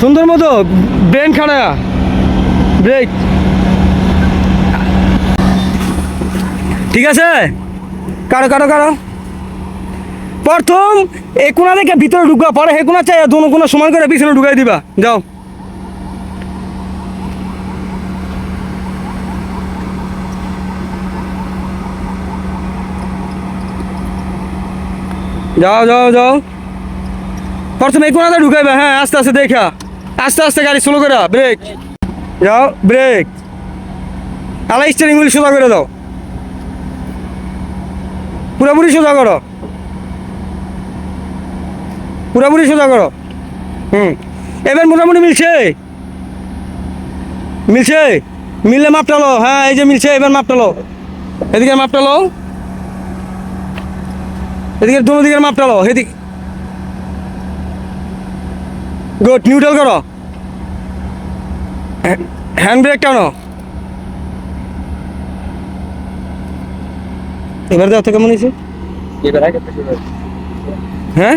সুন্দর মতো, ব্রেন খাড়া। ব্রেক। ঠিক আছে? কারও কারও কারও। প্রথম এই কোনা থেকে ভিতরে ঢুকবা? পরে হে কোনা চাই দোনো কোনা সমান করে পিছনে ঢুকাই দিবা। যাও। যাও যাও যাও। প্রথমে এই কোনাতে ঢুকাইবে। হ্যাঁ আস্তে আস্তে, দেখা। আস্তে আস্তে গাড়ি স্লো করে ব্রেক যাও ব্রেক আলাই স্টারিং হুইল সোজা করে দাও। পুরোপুরি সোজা করো। পুরোপুরি সোজা করো। হুম। এবার মোটামুটি মিলছে? মিলছে? মিললে মাপটা লো হ্যাঁ এই যে মিলছে, এবার মাপটা লো এদিকে মাপটা লো এদিকে দুনো দিকের মাপটা লো এদিক গুড নিউট্রাল করো। হ্যান্ড ব্রেক টানো। এবার দেখো তো কেমন হয়েছে? হ্যাঁ?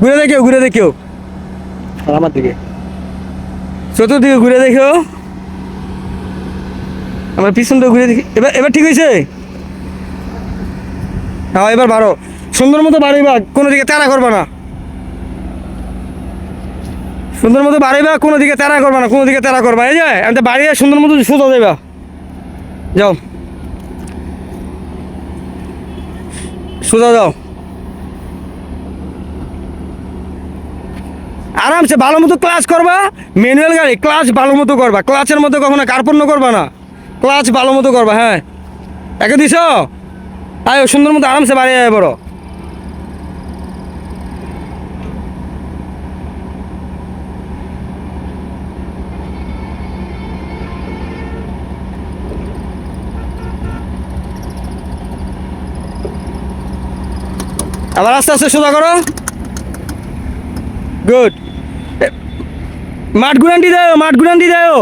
ঘুরে দেখেও ঘুরে দেখেও। আমার দিকে। চতুর্দিকে ঘুরে দেখো আমার পিছনটা ঘুরে দেখি। এবার এবার ঠিক হয়েছে? হ্যাঁ এবার বারো সুন্দর মতো বাড়িবা কোনো দিকে তাড়া করবা না। সুন্দর মতো বাড়িবা কোনো দিকে তাড়া করবা না, কোনো দিকে তাড়া করবা। এই যে, আমি তো বাড়িয়ে সুন্দর মতো সোজা দেবা যাও। সোজা যাও আরামসে ভালো মতো ক্লাচ করবা, ম্যানুয়াল গাড়ি ক্লাচ ভালো মতো করবা। ক্লাচের মধ্যে কখনো কার্পণ্য করবা না। ক্লাচ ভালো মতো করবা হ্যাঁ। একে দিছ? আয়, সুন্দর মতো আরামসে বাড়ি আয় বড়। আবার আস্তে আস্তে সোজা করো। গুড মাঠ গুরান্টি দেও মাঠ গুরান্টি দেও।